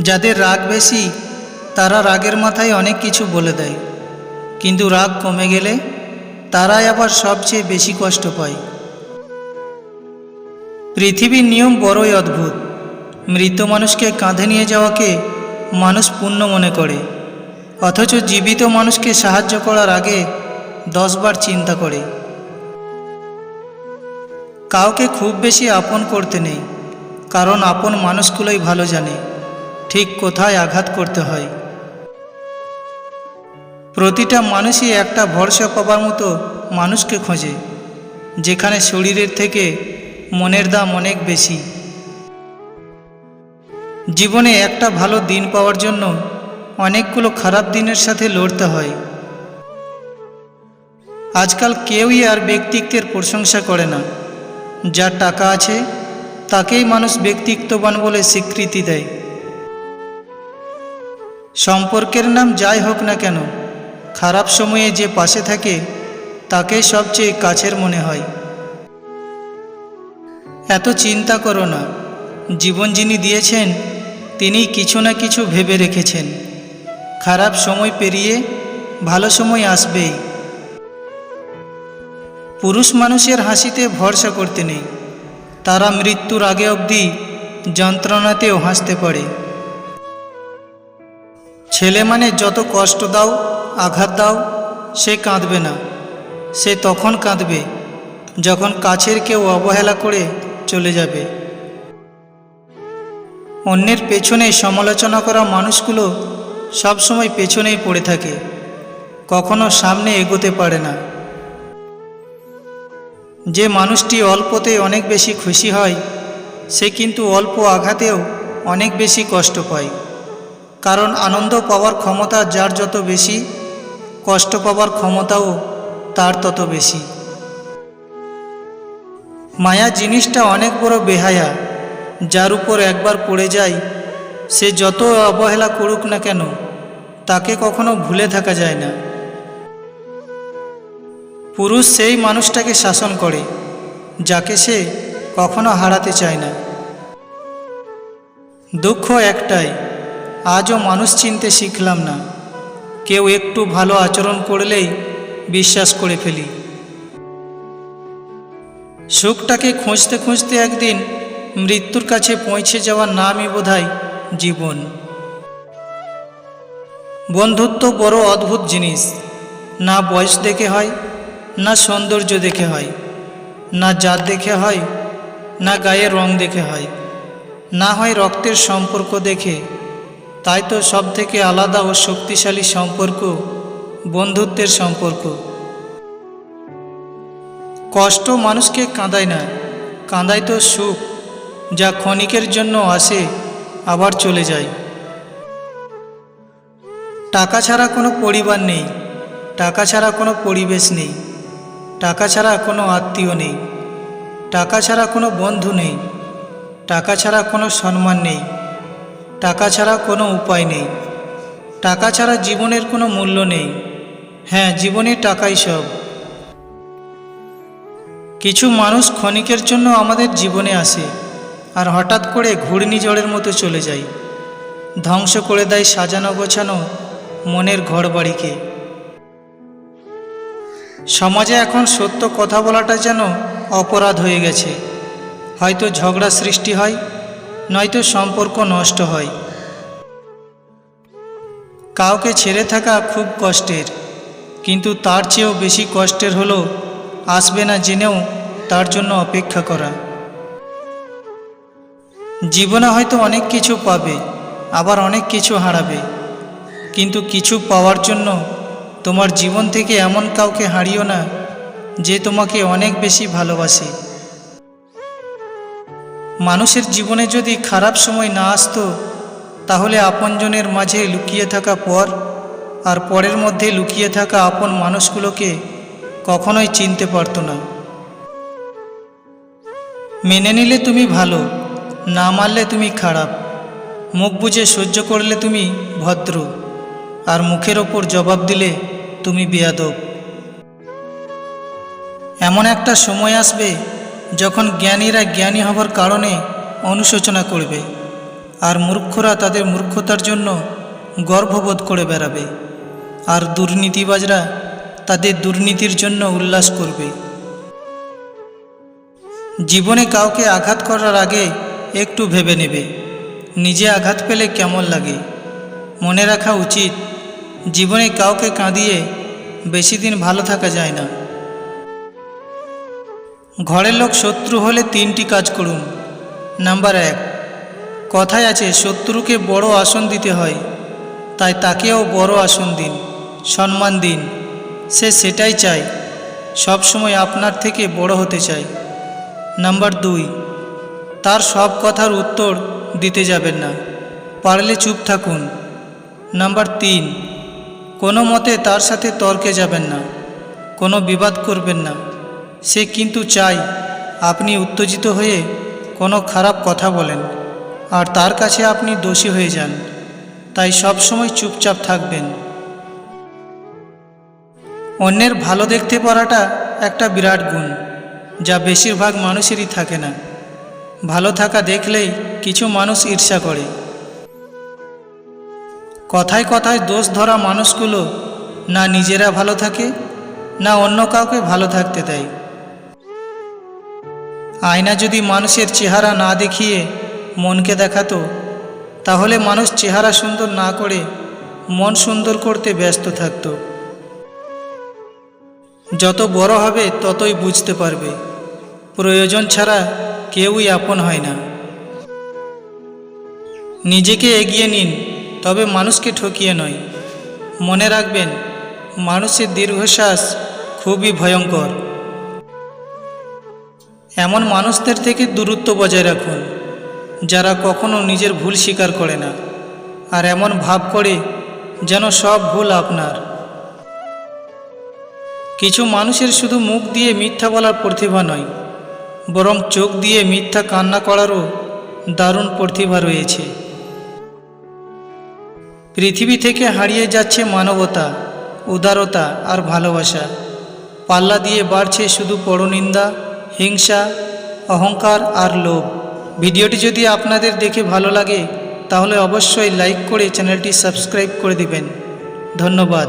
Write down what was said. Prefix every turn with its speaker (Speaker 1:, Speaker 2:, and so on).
Speaker 1: যাদের রাগ বেশি, তারা রাগের মাথায় অনেক কিছু বলে দেয়। কিন্তু রাগ কমে গেলে তারাই আবার সবচেয়ে বেশি কষ্ট পায়। পৃথিবীর নিয়ম বড়ই অদ্ভুত। মৃত মানুষকে কাঁধে নিয়ে যাওয়াকে মানুষ পুণ্য মনে করে। অথচ জীবিত মানুষকে সাহায্য করার আগে দশবার চিন্তা করে। কাউকে খুব বেশি আপন করতে নেই, কারণ আপন মানুষগুলোই ভালো জানে। ঠিক কোথায় আঘাত করতে হয়। প্রতিটা মানুষই একটা ভরসা পাবার মতো মানুষকে খোঁজে, যেখানে শরীরের থেকে মনের দাম অনেক বেশি। জীবনে একটা ভালো দিন পাওয়ার জন্য অনেকগুলো খারাপ দিনের সাথে লড়তে হয়। আজকাল কেউই আর ব্যক্তিত্বের প্রশংসা করে না। যার টাকা আছে, তাকেই মানুষ ব্যক্তিত্ববান বলে স্বীকৃতি দেয়। সম্পর্কের নাম যাই হোক না কেন, খারাপ সময়ে যে পাশে থাকে, তাকেই সবচেয়ে কাছের মনে হয়। এত চিন্তা করো না, জীবন যিনি দিয়েছেন, তিনি কিছু না কিছু ভেবে রেখেছেন। খারাপ সময় পেরিয়ে ভালো সময় আসবেই। পুরুষ মানুষের হাসিতে ভরসা করতে নেই, তারা মৃত্যুর আগে অবধি যন্ত্রণাতেও হাসতে পারে। ছেলে মানে যত কষ্ট দাও, আঘাত দাও, সে কাঁদবে না। সে তখন কাঁদবে যখন কাছের কেউ অবহেলা করে চলে যাবে। অন্যের পেছনে সমালোচনা করা মানুষগুলো সবসময় পেছনেই পড়ে থাকে, কখনো সামনে এগোতে পারে না। যে মানুষটি অল্পতে অনেক বেশি খুশি হয়, সে কিন্তু অল্প আঘাতেও অনেক বেশি কষ্ট পায়। কারণ আনন্দ পাওয়ার ক্ষমতা যার যত বেশি, কষ্ট পাওয়ার ক্ষমতাও তার তত বেশি। মায়া জিনিসটা অনেক বড় বেহায়া, যার উপর একবার পড়ে যায়, সে যত অবহেলা করুক না কেন, তাকে কখনো ভুলে থাকা যায় না। পুরুষ সেই মানুষটাকে শাসন করে, যাকে সে কখনো হারাতে চায় না। দুঃখ একটাই আজও মানুষ চিনতে শিখলাম না। কেউ একটু ভালো আচরণ করলেই বিশ্বাস করে ফেলি। সুখটাকে খুঁজতে খুঁজতে একদিন মৃত্যুর কাছে পৌঁছে যাওয়ার নামই বোধহয় জীবন। বন্ধুত্ব বড় অদ্ভুত জিনিস। না বয়স দেখে হয়, না সৌন্দর্য দেখে হয়, না জাত দেখে হয়, না গায়ের রং দেখে হয়, না হয় রক্তের সম্পর্ক দেখে তাই তো সব থেকে আলাদা ও শক্তিশালী সম্পর্ক বন্ধুত্বের সম্পর্ক। কষ্ট মানুষকে কাঁদায় না, কাঁদায় তো সুখ, যা ক্ষণিকের জন্য আসে, আবার চলে যায়। টাকা ছাড়া কোনো পরিবার নেই, টাকা ছাড়া কোনো পরিবেশ নেই, টাকা ছাড়া কোনো আত্মীয় নেই, টাকা ছাড়া কোনো বন্ধু নেই, টাকা ছাড়া কোনো সম্মান নেই। টাকা ছাড়া কোনো উপায় নেই। টাকা ছাড়া জীবনের কোনো মূল্য নেই। হ্যাঁ জীবনে টাকাই সব। কিছু মানুষ ক্ষণিকের জন্য আমাদের জীবনে আসে আর হঠাৎ করে ঘূর্ণিঝড়ের মতো চলে যায়। ধ্বংস করে দেয় সাজানো গোছানো মনের ঘর বাড়িকে সমাজে এখন সত্য কথা বলাটা যেন অপরাধ হয়ে গেছে। হয়তো ঝগড়া সৃষ্টি হয় নয়তো সম্পর্ক নষ্ট হয়। কাউকে ছেড়ে থাকা খুব কষ্টের, কিন্তু তার চেয়েও বেশি কষ্টের হলো আসবে না জেনেও তার জন্য অপেক্ষা করা। জীবনে হয়তো অনেক কিছু পাবে, আবার অনেক কিছু হারাবে, কিন্তু কিছু পাওয়ার জন্য তোমার জীবন থেকে এমন কাউকে হারিও না যে তোমাকে অনেক বেশি ভালোবাসে। মানুষের জীবনে যদি খারাপ সময় না আসতো, তাহলে আপনজনের মাঝে লুকিয়ে থাকা পর আর পরের মধ্যে লুকিয়ে থাকা আপন মানুষগুলোকে কখনোই চিনতে পারতো না। মেনে নিলে তুমি ভালো, না মারলে তুমি খারাপ। মুখ বুঝে সহ্য করলে তুমি ভদ্র, আর মুখের ওপর জবাব দিলে তুমি বেয়াদব। এমন একটা সময় আসবে যখন জ্ঞানীরা জ্ঞানী হবার কারণে অনুশোচনা করবে আর মূর্খরা তাদের মূর্খতার জন্য গর্ববোধ করে বেড়াবে আর দুর্নীতিবাজরা তাদের দুর্নীতির জন্য উল্লাস করবে। জীবনে কাউকে আঘাত করার আগে একটু ভেবে নেবে, নিজে আঘাত পেলে কেমন লাগে? মনে রাখা উচিত, জীবনে কাউকে কাঁদিয়ে বেশি দিন ভালো থাকা যায় না। ঘরের লোক শত্রু হলে তিনটি কাজ করুন। নাম্বার এক, কথায় আছে, শত্রুকে বড় আসন দিতে হয়, তাই তাকেও বড় আসন দিন, সম্মান দিন। সে সেটাই চায়, সব সময় আপনার থেকে বড় হতে চায়। নাম্বার দুই, তার সব কথার উত্তর দিতে যাবেন না, পারলে চুপ থাকুন। নাম্বার তিন, কোনো মতে তার সাথে তর্কে যাবেন না, কোনো বিবাদ করবেন না। সে কিন্তু চাই আপনি উত্তেজিত হয়ে কোনো খারাপ কথা বলেন, আর তার কাছে আপনি দোষী হয়ে যান। তাই সব সময় চুপচাপ থাকবেন। অন্যের ভালো দেখতে পারাটা একটা বিরাট গুণ, যা বেশিরভাগ মানুষেরই থাকে না। ভালো থাকা দেখলেই কিছু মানুষ ঈর্ষা করে। কথায় কথায় দোষ ধরা মানুষগুলো না নিজেরা ভালো থাকে, না অন্য কাউকে ভালো থাকতে দেয়। আয়না যদি মানুষের চেহারা না দেখিয়ে মনকে দেখাতো, তাহলে মানুষ চেহারা সুন্দর না করে মন সুন্দর করতে ব্যস্ত থাকতো। যত বড় হবে ততই বুঝতে পারবে। প্রয়োজন ছাড়া কেউই আপন হয় না। নিজেকে এগিয়ে নিন, তবে মানুষকে ঠকিয়ে নয়। মনে রাখবেন, মানুষের দীর্ঘশ্বাস খুবই ভয়ঙ্কর। এমন মানুষদের থেকে দূরত্ব বজায় রাখুন, যারা কখনো নিজের ভুল স্বীকার করে না, আর এমন ভাব করে যেন সব ভুল আপনার। কিছু মানুষের শুধু মুখ দিয়ে মিথ্যা বলার প্রতিভা নয়, বরং চোখ দিয়ে মিথ্যা কান্না করারও দারুণ প্রতিভা রয়েছে। পৃথিবী থেকে হারিয়ে যাচ্ছে মানবতা, উদারতা আর ভালোবাসা। পাল্লা দিয়ে বাড়ছে শুধু পরনিন্দা হিংসা, অহংকার আর লোভ। ভিডিওটি যদি আপনাদের দেখে ভালো লাগে, তাহলে অবশ্যই লাইক করে চ্যানেলটি সাবস্ক্রাইব করে দিবেন। ধন্যবাদ।